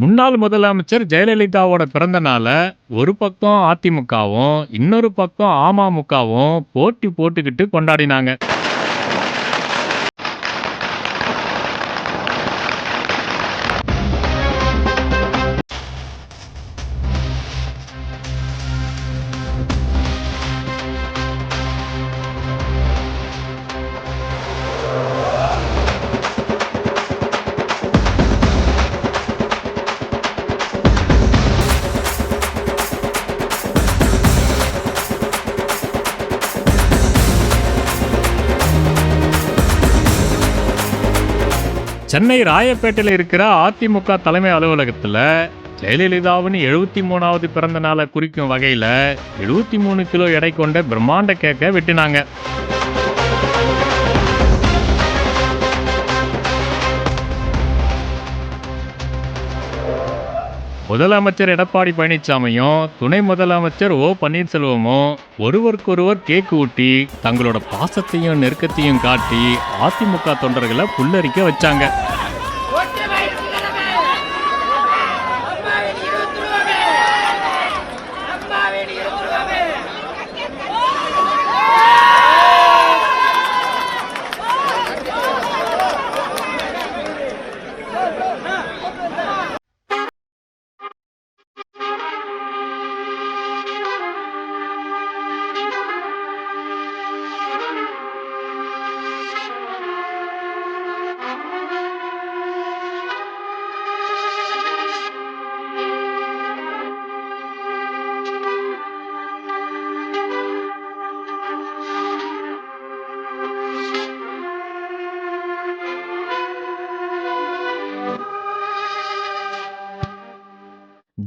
முன்னாள் முதலமைச்சர் ஜெயலலிதாவோட பிறந்தனால ஒரு பக்கம் அதிமுகவும் இன்னொரு பக்கம் அமமுகவும் போட்டி போட்டுக்கிட்டு கொண்டாடினாங்க. சென்னை ராயப்பேட்டையில் இருக்கிற அதிமுக தலைமை அலுவலகத்தில் ஜெயலலிதாவின் எழுபத்தி மூணாவது பிறந்த நாளை குறிக்கும் வகையில் எழுபத்தி மூணு கிலோ எடை கொண்ட பிரம்மாண்ட கேக்கை வெட்டினாங்க. முதலமைச்சர் எடப்பாடி பழனிசாமியும் துணை முதலமைச்சர் ஓ பன்னீர்செல்வமும் ஒருவருக்கொருவர் கேக் ஊட்டி தங்களோட பாசத்தையும் நெருக்கத்தையும் காட்டி அதிமுக தொண்டர்களை புல்லரிக்க வச்சாங்க.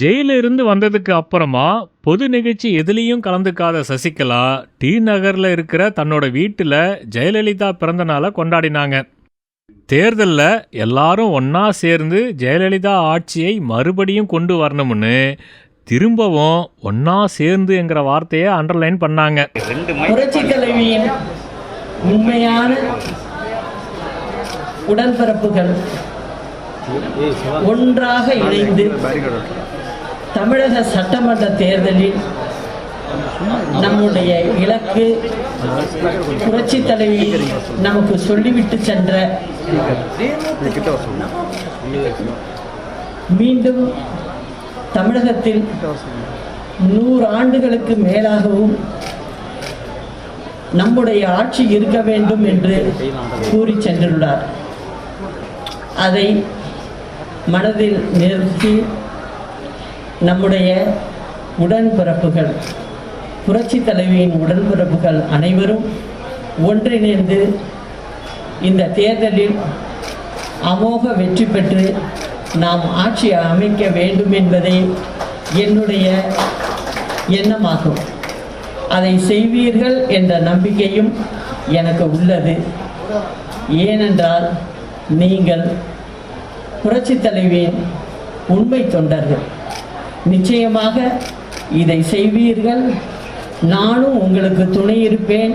ஜெயில இருந்து வந்ததுக்கு அப்புறமா பொது நிகழ்ச்சி எதுலேயும் கலந்துக்காத சசிகலா டி நகர்ல இருக்கிற தன்னோட வீட்டில் ஜெயலலிதா பிறந்த நாளை கொண்டாடினாங்க. தேர்தலில் எல்லாரும் ஒன்றா சேர்ந்து ஜெயலலிதா ஆட்சியை மறுபடியும் கொண்டு வரணும்னு திரும்பவும் ஒன்றா சேர்ந்துங்கிற வார்த்தையை அண்டர்லைன் பண்ணாங்க. உண்மையான உடன்பிறப்புகள் ஒன்றாக இணைந்து தமிழக சட்டமன்ற தேர்தலில் நம்முடைய இலக்கு புரட்சி தலைவி நமக்கு சொல்லிவிட்டு சென்ற மீண்டும் தமிழகத்தில் நூறு ஆண்டுகளுக்கு மேலாகவும் நம்முடைய ஆட்சி இருக்க வேண்டும் என்று கூறி சென்றுள்ளார். அதை மனதில் நிறுத்தி நம்முடைய உடன்பிறப்புகள் புரட்சி தலைவியின் உடன்பிறப்புகள் அனைவரும் ஒன்றிணைந்து இந்த தேர்தலில் அமோக வெற்றி பெற்று நாம் ஆட்சி அமைக்க வேண்டும் என்பதே என்னுடைய எண்ணமாகும். அதை செய்வீர்கள் என்ற நம்பிக்கையும் எனக்கு உள்ளது. ஏனென்றால் நீங்கள் புரட்சி தலைவியின் உண்மை தொண்டர்கள். நிச்சயமாக இதை செய்வீர்கள். நானும் உங்களுக்கு துணை இருப்பேன்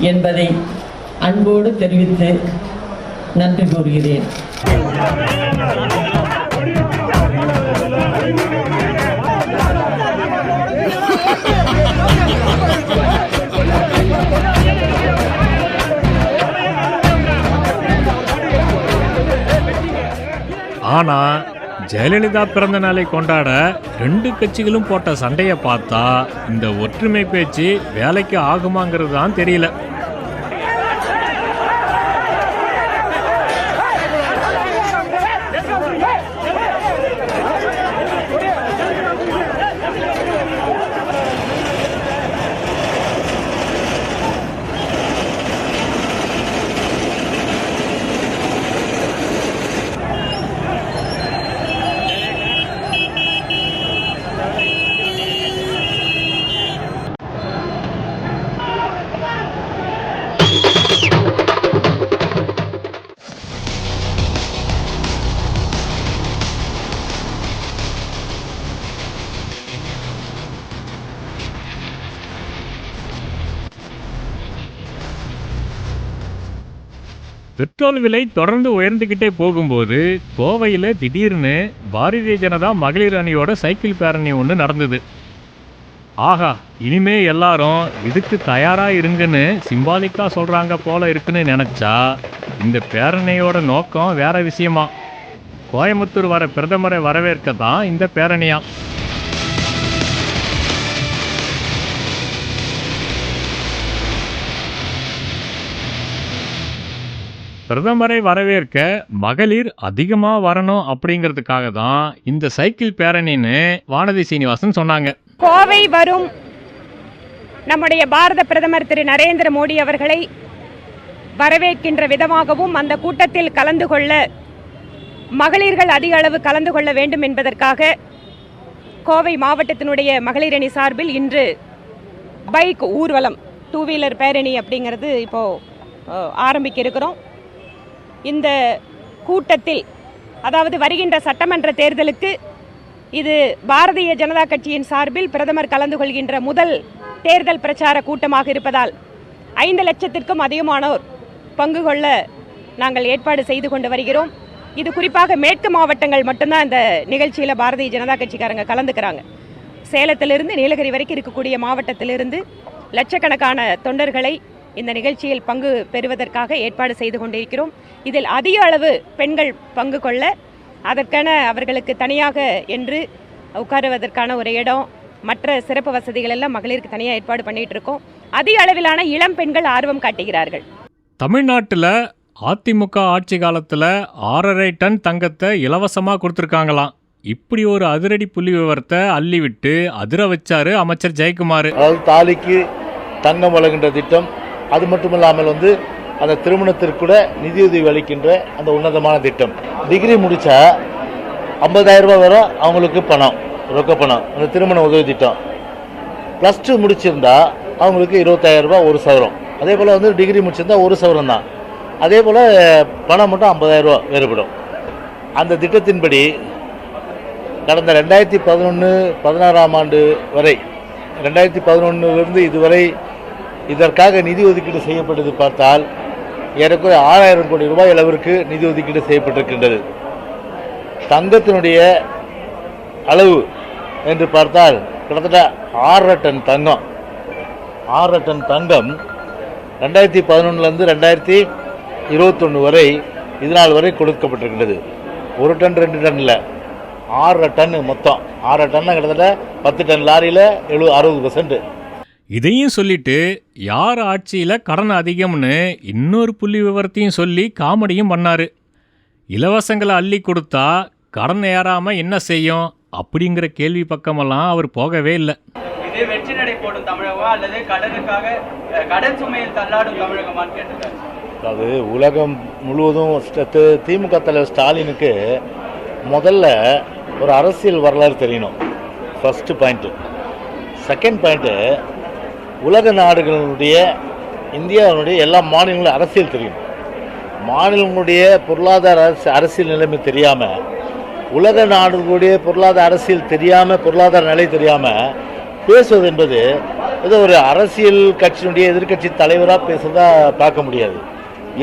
என்பதை அன்போடு தெரிவித்து நன்றி கூறுகிறேன். ஆனா ஜெயலலிதா பிறந்த நாளை கொண்டாட ரெண்டு கட்சிகளும் போட்ட சண்டையை பார்த்தா இந்த ஒற்றுமை பேச்சு வேலைக்கு ஆகுமாங்கிறது தான் தெரியல. பெட்ரோல் விலை தொடர்ந்து உயர்ந்துக்கிட்டே போகும்போது கோவையில் திடீர்னு பாரதிய ஜனதா மகளிர் அணியோட சைக்கிள் பேரணி ஒன்று நடந்தது. ஆஹா இனிமே எல்லாரும் இதுக்கு தயாராக இருங்கன்னு சிம்பாலிக்காக சொல்கிறாங்க போல இருக்குன்னு நினச்சா இந்த பேரணியோட நோக்கம் வேற விஷயமா. கோயம்புத்தூர் வர பிரதமரை வரவேற்க தான் இந்த பேரணியா? பிரதமரை வரவேற்க மகளிர் அதிகமாக வரணும் அப்படிங்கிறதுக்காக தான் இந்த சைக்கிள் பேரணின்னு வானதி சீனிவாசன் சொன்னாங்க. கோவை வரும் நம்முடைய பாரத பிரதமர் திரு நரேந்திர மோடி அவர்களை வரவேற்கின்ற விதமாகவும் அந்த கூட்டத்தில் கலந்து கொள்ள மகளிர்கள் அதிக அளவு கலந்து கொள்ள வேண்டும் என்பதற்காக கோவை மாவட்டத்தினுடைய மகளிர் அணி சார்பில் இன்று பைக் ஊர்வலம் டூ வீலர் பேரணி அப்படிங்கிறது இப்போது ஆரம்பிக்க இருக்கிறோம். இந்த கூட்டத்தில் அதாவது வருகின்ற சட்டமன்ற தேர்தலுக்கு இது பாரதிய ஜனதா கட்சியின் சார்பில் பிரதமர் கலந்து கொள்கின்ற முதல் தேர்தல் பிரச்சார கூட்டமாக இருப்பதால் ஐந்து லட்சத்திற்கும் அதிகமானோர் பங்கு கொள்ள நாங்கள் ஏற்பாடு செய்து கொண்டு வருகிறோம். இது குறிப்பாக மேற்கு மாவட்டங்கள் மட்டும்தான் இந்த நிகழ்ச்சியில் பாரதிய ஜனதா கட்சிக்காரங்க கலந்துக்கிறாங்க. சேலத்திலிருந்து நீலகிரி வரைக்கும் இருக்கக்கூடிய மாவட்டத்திலிருந்து லட்சக்கணக்கான தொண்டர்களை இந்த நிகழ்ச்சியில் பங்கு பெறுவதற்காக ஏற்பாடு செய்து கொண்டிருக்கிறோம். இதில் அதிக அளவு பெண்கள் பங்கு கொள்ள அதற்கான அவர்களுக்கு தனியாக என்று உட்காருவதற்கான ஒரு இடம் மற்ற சிறப்பு வசதிகள் எல்லாம் மகளிருக்கு தனியாக ஏற்பாடு பண்ணிட்டு இருக்கோம் அதிக அளவிலான இளம் பெண்கள் ஆர்வம் காட்டுகிறார்கள். தமிழ்நாட்டில் அதிமுக ஆட்சி காலத்தில் ஆறரை டன் தங்கத்தை இலவசமாக கொடுத்துருக்காங்களாம். இப்படி ஒரு அதிரடி புள்ளி விவரத்தை அள்ளி விட்டு அதிர வச்சாரு அமைச்சர் ஜெயக்குமார். அதாவது தாலிக்கு தங்கம் வழங்குகின்ற திட்டம் அது மட்டும் இல்லாமல் வந்து அந்த திருமணத்திற்குட நிதியுதவி அளிக்கின்ற அந்த உன்னதமான திட்டம். டிகிரி முடித்தா ஐம்பதாயிரம் ரூபாய் வரும் அவங்களுக்கு பணம் ரொக்க பணம் அந்த திருமண உதவி திட்டம். ப்ளஸ் டூ முடிச்சிருந்தா அவங்களுக்கு இருபத்தாயிரம் ரூபாய் ஒரு சவரம் அதே போல் வந்து டிகிரி முடிச்சிருந்தா ஒரு சவரம் தான். அதே போல் பணம் மட்டும் ஐம்பதாயிரம் ரூபா வேறுபடும். அந்த திட்டத்தின்படி கடந்த ரெண்டாயிரத்தி பதினொன்று பதினாறாம் ஆண்டு வரை ரெண்டாயிரத்தி பதினொன்றுலேருந்து இதுவரை இதற்காக நிதி ஒதுக்கீடு செய்யப்பட்டது பார்த்தால் ஏறக்குறைய ஆறாயிரம் கோடி ரூபாய் அளவிற்கு நிதி ஒதுக்கீடு செய்யப்பட்டிருக்கின்றது. தங்கத்தினுடைய அளவு என்று பார்த்தால் கிட்டத்தட்ட ஆறரை டன் தங்கம். ஆறரை டன் தங்கம் ரெண்டாயிரத்தி பதினொன்றுலேருந்து ரெண்டாயிரத்தி இருபத்தொன்று வரை இதனால் வரை கொடுக்கப்பட்டிருக்கின்றது. ஒரு டன் ரெண்டு டன் இல்லை. ஆறரை டன்னு மொத்தம். ஆறரை டன்னு கிட்டத்தட்ட பத்து டன் லாரியில் எழுபது அறுபது பர்சன்ட்டு இதையும் சொல்லிட்டு யார் ஆட்சியில் கடன் அதிகம்னு இன்னொரு புள்ளி விவரத்தையும் சொல்லி காமெடியும் பண்ணாரு. இலவசங்களை அள்ளி கொடுத்தா கடன் ஏறாமல் என்ன செய்யும்? அப்படிங்கிற கேள்வி பக்கமெல்லாம் அவர் போகவே இல்லை. இது வெற்றி நடை போடும் தமிழகமா அல்லது கடனுக்காக கடன் சுமையில் தள்ளாடும் தமிழகமான்னு கேட்டிருக்காரு. அதாவது உலகம் முழுவதும் திமுக தலைவர் ஸ்டாலினுக்கு முதல்ல ஒரு அரசியல் வரலாறு தெரியணும். ஃபஸ்ட்டு பாயிண்ட்டு செகண்ட் பாயிண்ட்டு உலக நாடுகளினுடைய இந்தியாவினுடைய எல்லா மாநிலங்களும் அரசியல் தெரியும். மாநிலங்களுடைய பொருளாதார அரசு அரசியல் நிலைமை தெரியாமல் உலக நாடுகளுடைய பொருளாதார அரசியல் தெரியாமல் பொருளாதார நிலை தெரியாமல் பேசுவது என்பது ஏதோ ஒரு அரசியல் கட்சியினுடைய எதிர்க்கட்சி தலைவராக பேசுகிறதா பார்க்க முடியாது.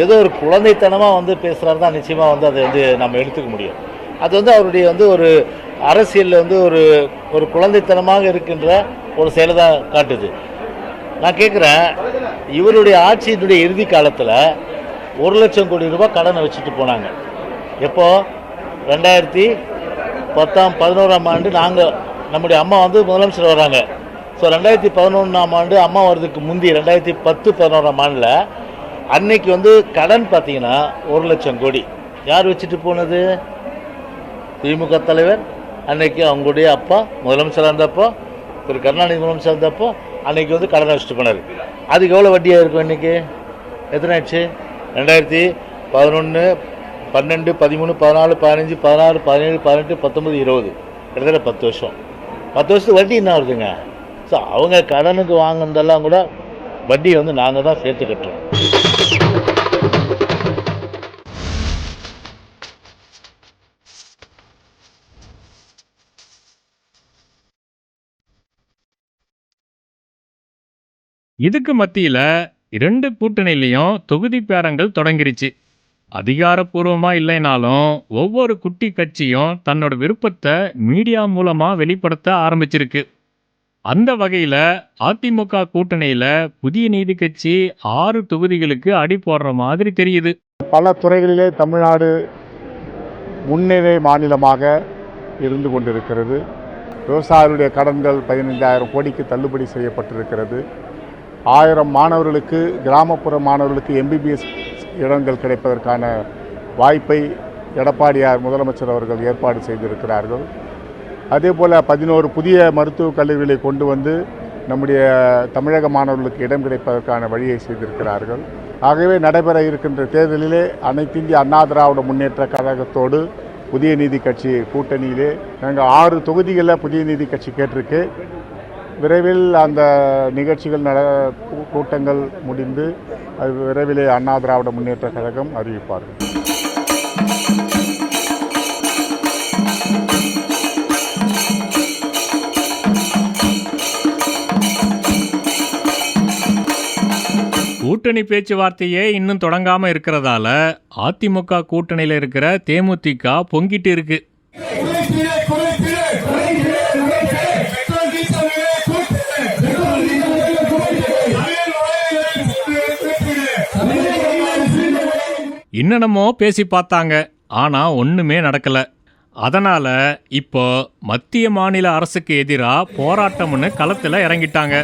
ஏதோ ஒரு குழந்தைத்தனமாக வந்து பேசுகிறாரு தான் நிச்சயமாக வந்து அதை வந்து நம்ம எடுத்துக்க முடியும். அது வந்து அவருடைய வந்து ஒரு அரசியலில் வந்து ஒரு ஒரு குழந்தைத்தனமாக இருக்கின்ற ஒரு செயலை தான் காட்டுது. நான் கேட்குறேன் இவருடைய ஆட்சியினுடைய இறுதி காலத்தில் ஒரு லட்சம் கோடி ரூபாய் கடனை வச்சுட்டு போனாங்க. எப்போ? ரெண்டாயிரத்தி பத்தாம் பதினோராம் ஆண்டு நாங்கள் நம்முடைய அம்மா வந்து முதலமைச்சர் வராங்க. ஸோ ரெண்டாயிரத்தி பதினொன்றாம் ஆண்டு அம்மா வர்றதுக்கு முந்தி ரெண்டாயிரத்தி பத்து பதினோராம் ஆண்டில் அன்னைக்கு வந்து கடன் பார்த்தீங்கன்னா ஒரு லட்சம் கோடி. யார் வச்சுட்டு போனது? திமுக தலைவர் அன்னைக்கு அவங்களுடைய அப்பா முதலமைச்சராக இருந்தப்போ திரு கருணாநிதி முதலமைச்சர் இருந்தப்போ அன்னைக்கு வந்து கடனை வச்சுட்டு போனார். அதுக்கு எவ்வளோ வட்டியாக இருக்கும் இன்றைக்கி எத்தனை ஆச்சு? ரெண்டாயிரத்தி பதினொன்று பன்னெண்டு பதிமூணு பதினாலு பதினஞ்சு பதினாறு பதினேழு பதினெட்டு பத்தொம்பது இருபது. கிட்டத்தட்ட பத்து வருஷம். பத்து வருஷத்துக்கு வட்டி என்ன வருதுங்க? ஸோ அவங்க கடனுக்கு வாங்கினதெல்லாம் கூட வட்டியை வந்து நாங்கள் தான் சேர்த்து கட்டுறோம் இதுக்கு மத்தியில் இரண்டு கூட்டணியிலையும் தொகுதி பேரங்கள் தொடங்கிருச்சு. அதிகாரப்பூர்வமா இல்லைனாலும் ஒவ்வொரு குட்டி கட்சியும் தன்னோட விருப்பத்தை மீடியா மூலமா வெளிப்படுத்த ஆரம்பிச்சிருக்கு. அந்த வகையில அதிமுக கூட்டணியில புதிய நீதி கட்சி ஆறு தொகுதிகளுக்கு அடி போடுற மாதிரி தெரியுது. பல துறைகளிலே தமிழ்நாடு முன்னிலை மாநிலமாக இருந்து கொண்டிருக்கிறது. விவசாயிகளுடைய கடன்கள் பதினைந்தாயிரம் கோடிக்கு தள்ளுபடி செய்யப்பட்டிருக்கிறது. ஆயிரம் மாணவர்களுக்கு கிராமப்புற மாணவர்களுக்கு எம்பிபிஎஸ் இடங்கள் கிடைப்பதற்கான வாய்ப்பை எடப்பாடியார் முதலமைச்சர் அவர்கள் ஏற்பாடு செய்திருக்கிறார்கள். அதே போல் பதினோரு புதிய மருத்துவக் கல்லூரிகளை கொண்டு வந்து நம்முடைய தமிழக மாணவர்களுக்கு இடம் கிடைப்பதற்கான வழியை செய்திருக்கிறார்கள். ஆகவே நடைபெற இருக்கின்ற தேர்தலிலே அனைத்து இந்திய அண்ணா திராவிட முன்னேற்ற கழகத்தோடு புதிய நீதி கட்சி கூட்டணியிலே நாங்கள் ஆறு தொகுதிகளில் புதிய நீதி கட்சி கேட்டிருக்கு. விரைவில் அந்த நிகழ்ச்சிகள் நட கூட்டங்கள் முடிந்து அது விரைவிலே அண்ணா திராவிட முன்னேற்ற கழகம் அறிவிப்பார்கள். கூட்டணி பேச்சுவார்த்தையே இன்னும் தொடங்காம இருக்கிறதால அதிமுக கூட்டணியில இருக்கிற தேமுதிக பொங்கிட்டு இருக்கு. என்னென்னமோ பேசி பார்த்தாங்க. ஆனால் ஒன்றுமே நடக்கலை. அதனால் இப்போ மத்திய மாநில அரசுக்கு எதிராக போராட்டம்னு களத்தில் இறங்கிட்டாங்க.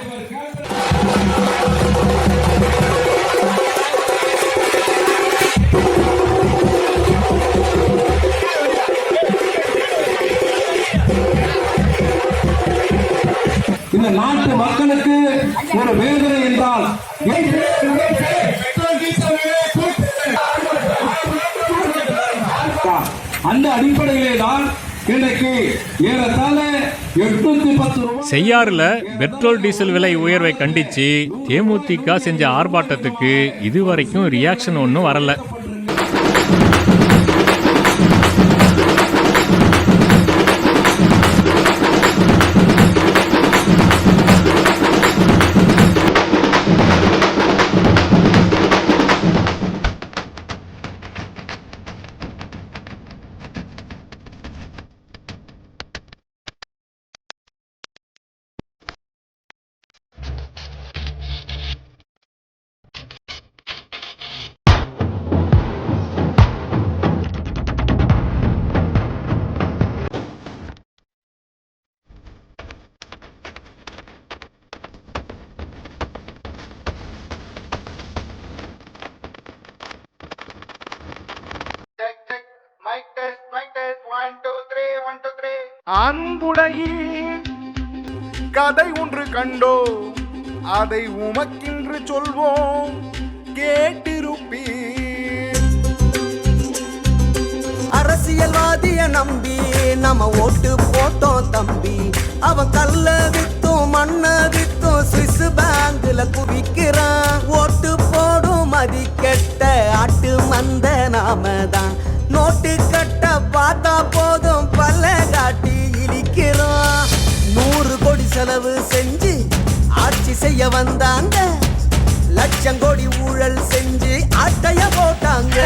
இந்த நாட்டு மக்களுக்கு ஒரு வேதனை என்றால் அந்த அடிப்படையிலே தான் இன்றைக்கு ஏறத்தாழ எட்நூத்தி பத்து ரூபாய் செய்யாறுல பெட்ரோல் டீசல் விலை உயர்வை கண்டிச்சு தேமுதிக செஞ்ச ஆர்ப்பாட்டத்துக்கு இதுவரைக்கும் ரியாக்ஷன் ஒன்றும் வரல. அன்புடையே. கதை ஒன்று கண்டோ அதை உமக்கின்று சொல்வோம் கேட்டிருப்பீர். அரசியல்வாதிய நம்பி நம்ம ஓட்டு போட்டோம் தம்பி. அவன் கல்ல வித்தும் மண்ண வித்தும் சுவிஸ் பேங்க்ல குவிக்கிறான். ஓட்டு போடும் மதி கெட்ட ஆட்டு மந்த நாம தான் நோட்டு கட்ட பார்த்தா போதும். செலவு செஞ்சு ஆட்சி செய்ய வந்தாங்க. லட்சம் கோடி ஊழல் செஞ்சு அட்டைய போட்டாங்க.